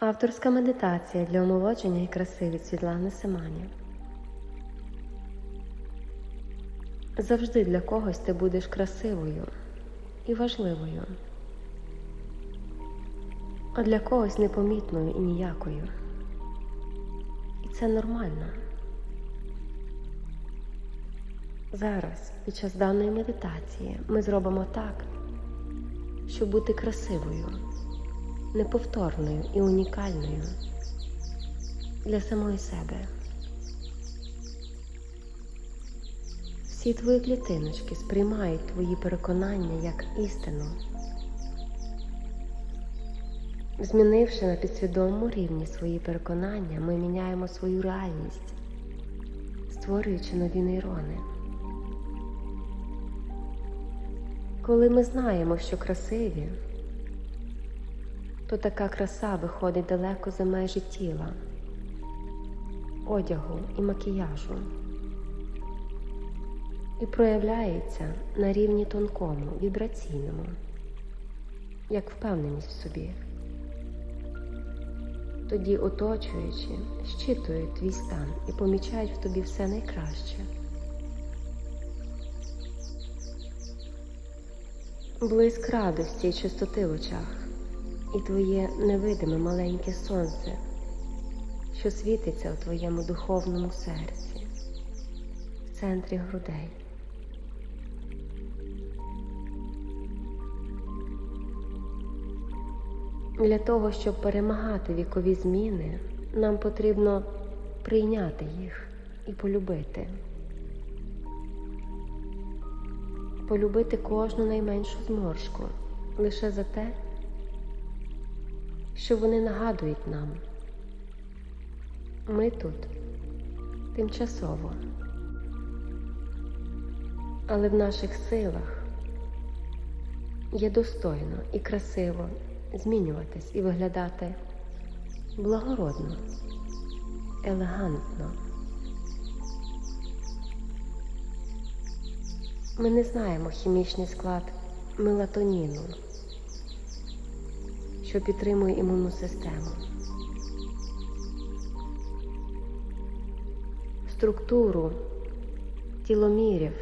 Авторська медитація для омолодження і краси від Світлани Семані. Завжди для когось ти будеш красивою і важливою, а для когось непомітною і ніякою. І це нормально. Зараз, під час даної медитації, ми зробимо так, щоб бути красивою неповторною і унікальною для самої себе. Всі твої клітиночки сприймають твої переконання як істину, змінивши на підсвідомому рівні свої переконання, ми міняємо свою реальність, створюючи нові нейрони. Коли ми знаємо, що красиві, то така краса виходить далеко за межі тіла, одягу і макіяжу і проявляється на рівні тонкому, вібраційному, як впевненість в собі. Тоді оточуючи, щитують твій стан і помічають в тобі все найкраще. Блиск радості і чистоти в очах і твоє невидиме маленьке сонце, що світиться у твоєму духовному серці, в центрі грудей. Для того, щоб перемагати вікові зміни, нам потрібно прийняти їх і полюбити. Полюбити кожну найменшу зморшку лише за те, що вони нагадують нам. Ми тут тимчасово, але в наших силах є достойно і красиво змінюватись і виглядати благородно, елегантно. Ми не знаємо хімічний склад мелатоніну що підтримує імунну систему, структуру тіломірів,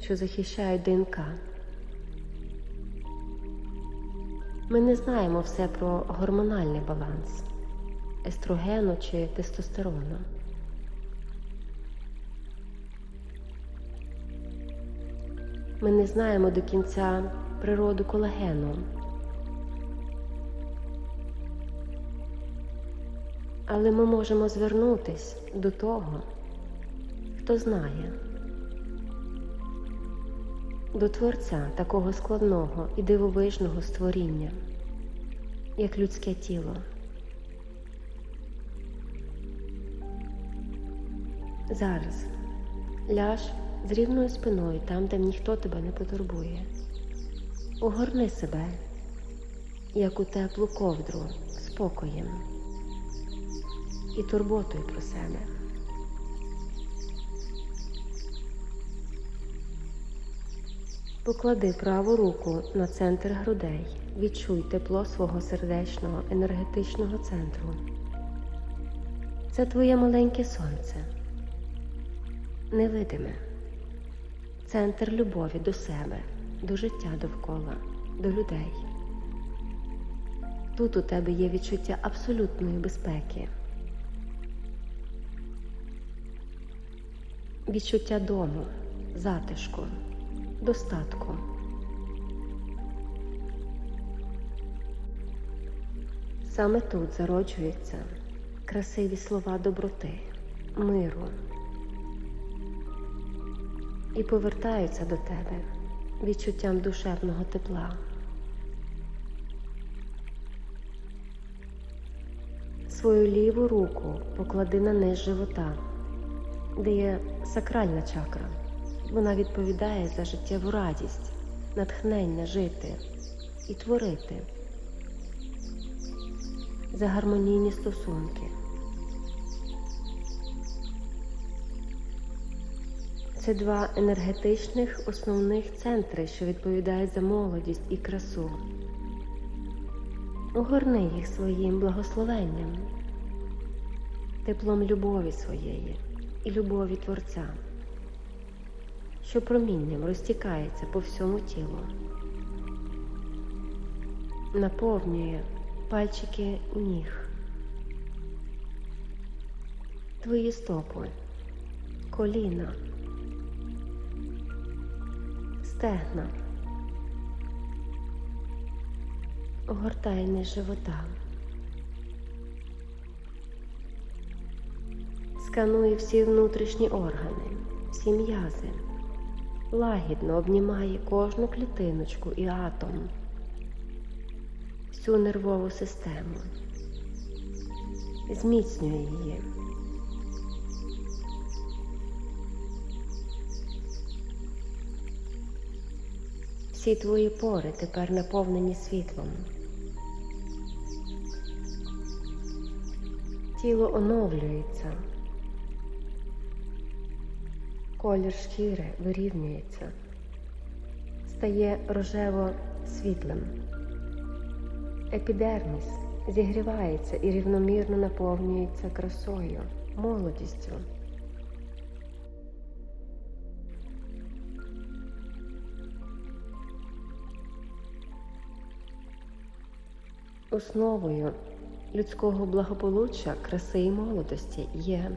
що захищають ДНК. Ми не знаємо все про гормональний баланс естрогену чи тестостерону. Ми не знаємо до кінця природу колагену. Але ми можемо звернутись до того, хто знає, до Творця такого складного і дивовижного створіння, як людське тіло. Зараз ляж з рівною спиною там, де ніхто тебе не потурбує. Огорни себе, як у теплу ковдру, спокоєм і турботою про себе. Поклади праву руку на центр грудей, відчуй тепло свого сердечного енергетичного центру. Це твоє маленьке сонце, невидиме, центр любові до себе, до життя довкола, до людей. Тут у тебе є відчуття абсолютної безпеки. Відчуття дому, затишку, достатку. Саме тут зароджуються красиві слова доброти, миру і повертаються до тебе відчуттям душевного тепла. Свою ліву руку поклади на низ живота де є сакральна чакра. Вона відповідає за життєву радість, натхнення жити і творити, за гармонійні стосунки. Це два енергетичних основних центри, що відповідають за молодість і красу. огорни їх своїм благословенням, теплом любові своєї і любові Творця, що промінням розтікається по всьому тілу, наповнює пальчики ніг, твої стопи, коліна, стегна. огортає низ живота. Сканує всі внутрішні органи, всі м'язи, лагідно обнімає кожну клітиночку і атом, всю нервову систему, зміцнює її. Всі твої пори тепер наповнені світлом. Тіло оновлюється, колір шкіри вирівнюється, стає рожево світлим. Епідерміс зігрівається і рівномірно наповнюється красою, молодістю. Основою людського благополуччя, краси і молодості є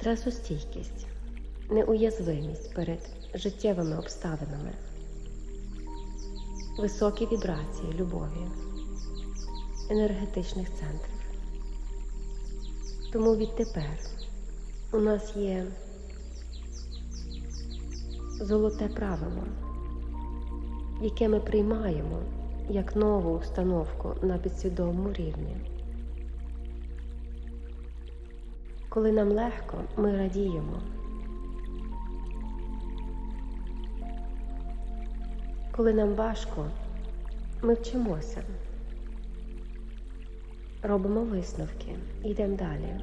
стресостійкість, неуязвимість перед життєвими обставинами, високі вібрації любові, енергетичних центрів. Тому відтепер у нас є золоте правило, яке ми приймаємо як нову установку на підсвідомому рівні. Коли нам легко, ми радіємо. Коли нам важко, ми вчимося, робимо висновки йдемо далі.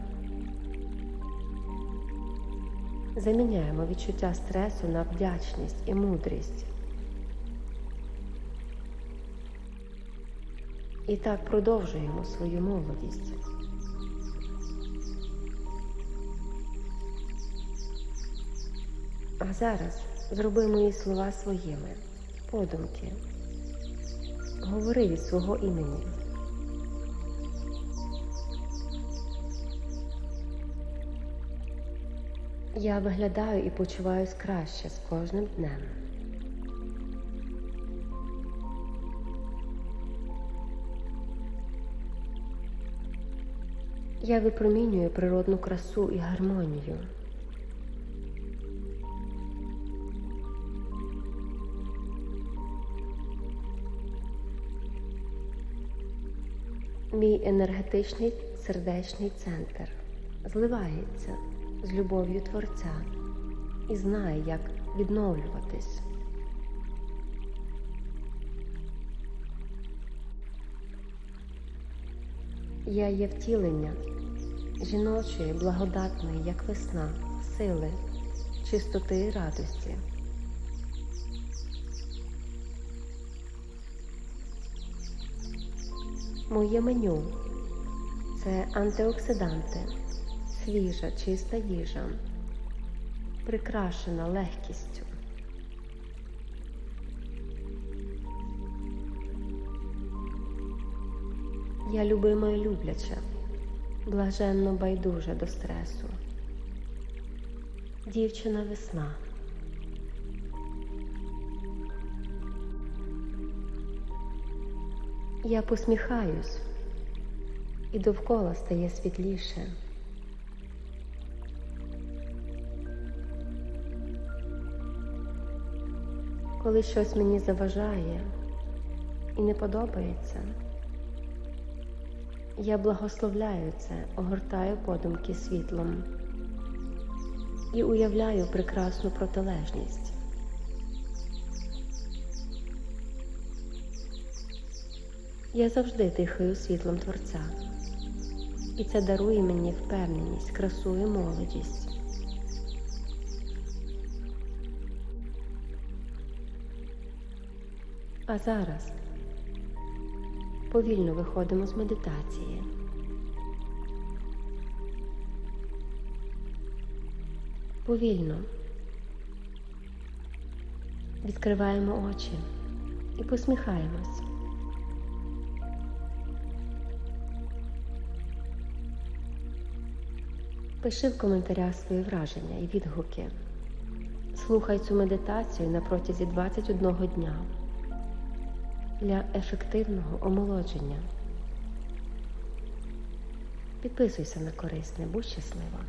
Заміняємо відчуття стресу на вдячність і мудрість. І так продовжуємо свою молодість. А зараз зроби мої слова своїми, подумки. Говори від свого імені. Я виглядаю і почуваюсь краще з кожним днем. Я випромінюю природну красу і гармонію. Мій енергетичний сердечний центр зливається з любов'ю Творця і знає, як відновлюватись. Я є втілення жіночої, благодатної, як весна, сили, чистоти і радості. Моє меню це антиоксиданти, свіжа, чиста їжа, прикрашена легкістю. Я любима і любляча, блаженно байдужа до стресу. Дівчина весна. Я посміхаюсь, і довкола стає світліше. Коли щось мені заважає і не подобається, я благословляю це, огортаю подумки світлом і уявляю прекрасну протилежність. Я завжди дихаю світлом Творця, і це дарує мені впевненість, красу і молодість. А зараз повільно виходимо з медитації. Повільно відкриваємо очі і посміхаємось. Пиши в коментарях свої враження і відгуки. Слухай цю медитацію на протязі 21 дня для ефективного омолодження. Підписуйся на корисне, будь щаслива!